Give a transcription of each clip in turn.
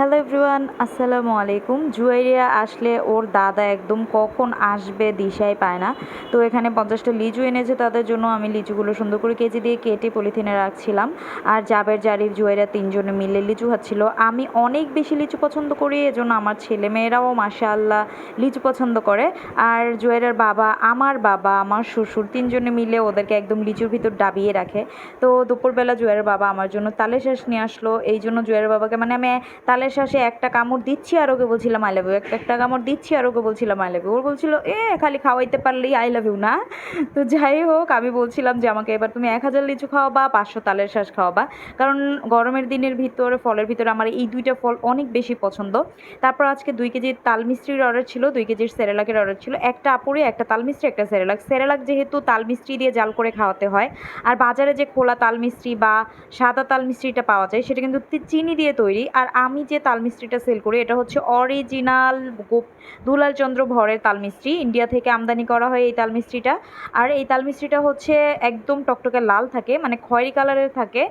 Hello everyone আসসালামু আলাইকুম জুয়েরিয়া আসলে ওর দাদা একদম কখন আসবে দিশাই পায় না। তো এখানে পঞ্চাশটা লিচু এনেছে তাদের জন্য। আমি লিচুগুলো সুন্দর করে কেজি দিয়ে কেটে পলিথিনে রাখছিলাম। আর জাবের, জারিফ জুয়েরিয়া তিনজনে মিলে লিচু খাচ্ছিল। আমি অনেক বেশি লিচু পছন্দ করি, এজন্য আমার ছেলে মেয়েরাও মাশাআল্লাহ লিচু পছন্দ করে। আর জুয়েরিয়ার বাবা, আমার বাবা, আমার শ্বশুর তিনজনে মিলে ওদেরকে একদম লিচুর ভিতর ডাবিয়ে রাখে। তো দুপুরবেলা জুয়েরের বাবা আমার জন্য তালে শ্বাস নিয়ে আসলো। এই জন্য জুয়েরের বাবাকে মানে আমি শ্বাসে একটা কামড় দিচ্ছি আর ওকে বলছিলাম আই লাভ ইউ একটা একটা কামড় দিচ্ছি আর ওকে বলছিলাম আই লাভ ইউ ওর বলছিল, এ, খালি খাওয়াইতে পারলেই আই লাভ ইউ না। তো যাই হোক, আমি বলছিলাম যে, আমাকে এবার তুমি এক হাজার লিচু খাওয়া বা পাঁচশো তালের শ্বাস খাওয়াবা। কারণ গরমের দিনের ভিতরে, ফলের ভিতরে আমার এই দুইটা ফল অনেক বেশি পছন্দ। তারপর আজকে দুই কেজির তাল মিস্ত্রির অর্ডার ছিল, দুই কেজির সেরেলাকের অর্ডার ছিল। একটা আপুরে, একটা তাল মিস্ত্রি একটা সেরেলাক। সেরেলাক যেহেতু তাল মিস্ত্রি দিয়ে জাল করে খাওয়াতে হয়, আর বাজারে যে খোলা তাল মিস্ত্রি বা সাদা তাল মিস্ত্রিটা পাওয়া যায়, সেটা কিন্তু চিনি দিয়ে তৈরি। আর আমি যে তাল মিস্ত্রিটা সেল করি এটা হচ্ছে অরিজিনাল দুলাল চন্দ্র ভরের তাল মিস্ত্রি ইন্ডিয়া থেকে আমদানি করা হয় এই তাল মিস্ত্রিটা আর এই তাল মিস্ত্রিটা হচ্ছে একদম টকটকে লাল থাকে মানে খয়েরি কালারের থাকে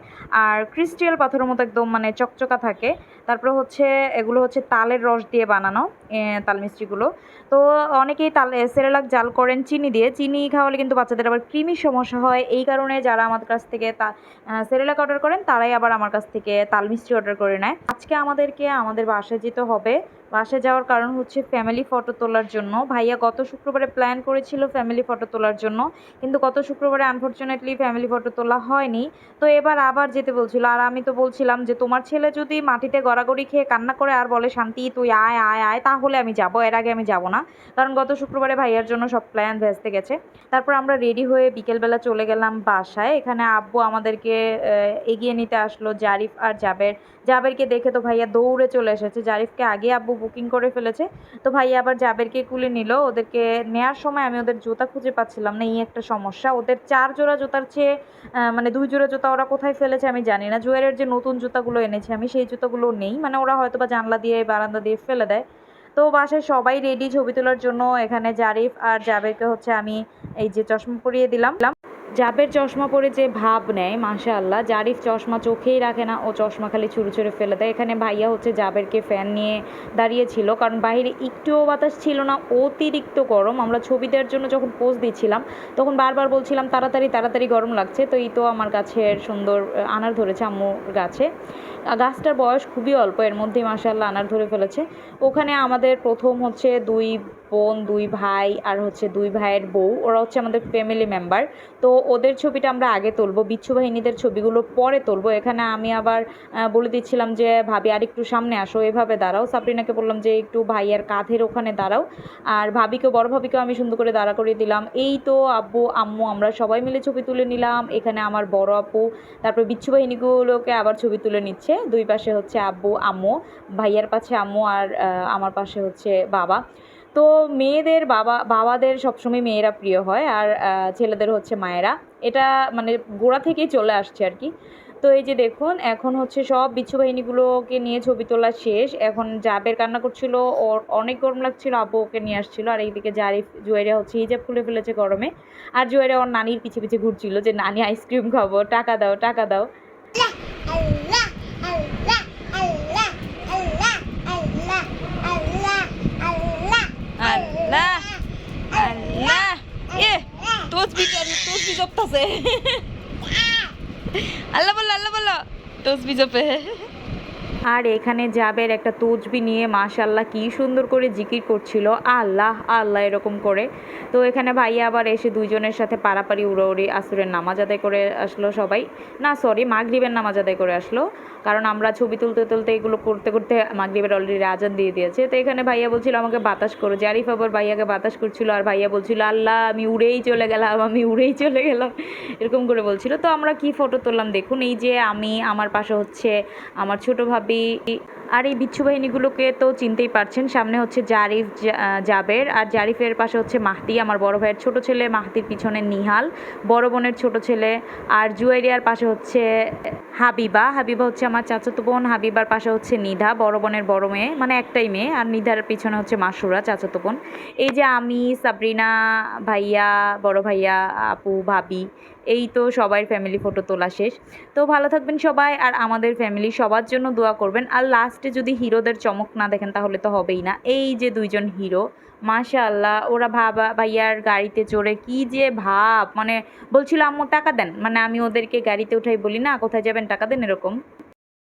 আর ক্রিস্টিয়াল পাথরের মতো একদম মানে চকচকা থাকে। তারপরে হচ্ছে এগুলো হচ্ছে তালের রস দিয়ে বানানো এ, তাল মিষ্টিগুলো তো অনেকেই তাল সেরেলাক জাল করেন চিনি দিয়ে। চিনি খাওয়ালে কিন্তু বাচ্চাদের আবার কৃমির সমস্যা হয়। এই কারণে যারা আমার কাছ থেকে তা সেরেলাক অর্ডার করেন তারাই আবার আমার কাছ থেকে তাল মিষ্টি অর্ডার করে নেয়। আজকে আমাদেরকে আমাদের বাসায় যেতে হবে। বাসায় যাওয়ার কারণ হচ্ছে ফ্যামিলি ফটো তোলার জন্য। ভাইয়া গত শুক্রবারে প্ল্যান করেছিল ফ্যামিলি ফটো তোলার জন্য, কিন্তু গত শুক্রবারে আনফর্চুনেটলি ফ্যামিলি ফটো তোলা হয়নি। তো এবার আবার যেতে বলছিল, আর আমি তো বলছিলাম যে, তোমার ছেলে যদি মাটিতে গড়াগড়ি খেয়ে কান্না করে আর বলে, শান্তি, তুই আয় আয় আয়, তাহলে আমি যাব, এর আগে আমি যাব না কারণ গত শুক্রবারে ভাইয়ার জন্য সব প্ল্যান ভেস্তে গেছে। তারপর আমরা রেডি হয়ে বিকেলবেলা চলে গেলাম বাসায়। এখানে আব্বু আমাদেরকে এগিয়ে নিতে আসলো, জারিফ আর জাবের। জাবেরকে দেখে তো ভাইয়া দৌড়ে চলে এসেছে। জারিফকে আগে আব্বু বুকিং করে ফেলেছে। তো ভাইয়া আবার জাবেরকে কুলে নিল। ওদেরকে নেয়ার সময় আমি ওদের জুতা খুঁজে পাচ্ছিলাম না, এই একটা সমস্যা। ওদের চার জোড়া জুতার চেয়ে মানে দুই জোড়া জুতা ওরা কোথায় ফেলেছে আমি জানি না। জুয়েলের যে নতুন জুতাগুলো এনেছে আমি, সেই জুতাগুলো নেই। মানে ওরা হয়তো বা জানলা দিয়ে, বারান্দা দিয়ে ফেলে দেয়। তো বাসায় সবাই রেডি ছবি তোলার জন্য এখানে জারিফ আর জাবেরকে হচ্ছে আমি এই যে চশমা পরিয়ে দিলাম। জাবের চশমা পরে যে ভাব নেয় মাশা আল্লাহ জারিফ চশমা চোখেই রাখে না, ও চশমা খালি ছুঁড়ে ছুঁড়ে ফেলে দেয়। এখানে ভাইয়া হচ্ছে জাবেরকে ফ্যান নিয়ে দাঁড়িয়েছিল কারণ বাইরে একটুও বাতাস ছিল না, অতিরিক্ত গরম। আমরা ছবি দেওয়ার জন্য যখন পোজ দিচ্ছিলাম, তখন বারবার বলছিলাম, তাড়াতাড়ি তাড়াতাড়ি গরম লাগছে। তো এই তো আমার গাছের সুন্দর আনার ধরেছে আম্মুর গাছে। গাছটার বয়স খুবই অল্প, এর মধ্যেই মাসাল্লাহ আনার ধরে ফেলেছে। ওখানে আমাদের প্রথম হচ্ছে দুই বোন, দুই ভাই, আর হচ্ছে দুই ভাইয়ের বউ। ওরা হচ্ছে আমাদের ফ্যামিলি মেম্বার তো ওদের ছবিটা আমরা আগে তুলবো, বিচ্ছু বাহিনীদের ছবিগুলো পরে তুলবো। এখানে আমি আবার বলে দিচ্ছিলাম যে, ভাবি, আর একটু সামনে আসো। এভাবে দাঁড়াও। সাবরিনাকে বললাম যে, একটু ভাইয়ার কাঁধের ওখানে দাঁড়াও। আর ভাবিকে বড় ভাবিকেও আমি সুন্দর করে দাঁড়া করিয়ে দিলাম। এই তো আব্বু, আম্মু, আমরা সবাই মিলে ছবি তুলে নিলাম। এখানে আমার বড় আপু, তারপর বিচ্ছু বাহিনীগুলোকে আবার ছবি তুলে নিচ্ছে। দুই পাশে হচ্ছে আব্বু, আম্মু, ভাইয়ার পাশে আম্মু, আর আমার পাশে হচ্ছে বাবা। তো মেয়েদের বাবা, বাবাদের সবসময় মেয়েরা প্রিয় হয় আর ছেলেদের হচ্ছে মায়েরা। এটা মানে গোড়া থেকেই চলে আসছে আর কি। তো এই যে দেখুন, এখন হচ্ছে সব বিচ্ছু বাহিনীগুলোকে নিয়ে ছবি তোলা শেষ। এখন জাবের কান্না করছিল, ওর অনেক গরম লাগছিল আব্বু ওকে নিয়ে আসছিল। আর এইদিকে জারিফ, জুয়েরিয়া হচ্ছে হিজাব খুলে ফেলেছে গরমে। আর জুয়েরিয়া ওর নানির পিছে পিছে ঘুরছিল যে, নানি আইসক্রিম খাব, টাকা দাও টাকা দাও। তসবি জপতাছে আল্লাহ বলো আল্লাহ বলো তসবি জপে আর এখানে জাবের একটা তসবি নিয়ে মাশাল্লাহ কি সুন্দর করে জিকির করছিল। আল্লাহ আল্লাহ এরকম করে। তো এখানে ভাইয়া আবার এসে দুইজনের সাথে পারাপারি, উড়াউড়ি, আসুরের নামাজ আদায় করে আসলো সবাই। না সরি মাগরিবের নামাজ আদায় করে আসলো। কারণ আমরা ছবি তুলতে তুলতে এগুলো করতে করতে মাগরিবের অলরেডি আজান দিয়ে দিয়েছে। তো এখানে ভাইয়া বলছিল, আমাকে বাতাস করো। জারিফ আবার ভাইয়াকে বাতাস করছিল আর ভাইয়া বলছিল, আল্লাহ, আমি উড়েই চলে গেলাম, আমি উড়েই চলে গেলাম। এরকম করে বলছিল। তো আমরা কি ফটো তুললাম? দেখুন, এই যে আমি, আমার পাশে হচ্ছে আমার ছোটো ভাবি আর এই বিচ্ছু বাহিনীগুলোকে তো চিনতেই পারছেন, সামনে হচ্ছে জারিফ জাবের, আর জারিফের পাশে হচ্ছে মাহদি আমার বড় ভাইয়ের ছোট ছেলে মাহদির পিছনে নিহাল, বড় বোনের ছোট ছেলে, আর জুয়েরিয়ার পাশে হচ্ছে হাবিবা হাবিবা হচ্ছে আমার চাচাতো বোন, হাবিবার পাশে হচ্ছে নিধা, বড় বোনের বড় মেয়ে মানে একটাই মেয়ে, আর নিধার পিছনে হচ্ছে মাসুরা, চাচাতো বোন। এই যে আমি, সাবরিনা ভাইয়া, বড় ভাইয়া, আপু, ভাবি, এই তো সবাই ফ্যামিলি ফটো তোলা শেষ। তো ভালো থাকবেন সবাই, আর আমাদের ফ্যামিলি সবার জন্য দোয়া করবেন। আর লাস্টে যদি হিরোদের চমক না দেখেন, তাহলে তো হবেই না। এই যে দুইজন হিরো, মাশাআল্লাহ, ওরা ভাবা, ভাইয়ার গাড়িতে চড়ে কি যে ভাব। মানে বলছিল, আম্মু, টাকা দেন। মানে আমি ওদেরকে গাড়িতে উঠাই বলি, না, কোথায় যাবেন? টাকা দেন, এরকম।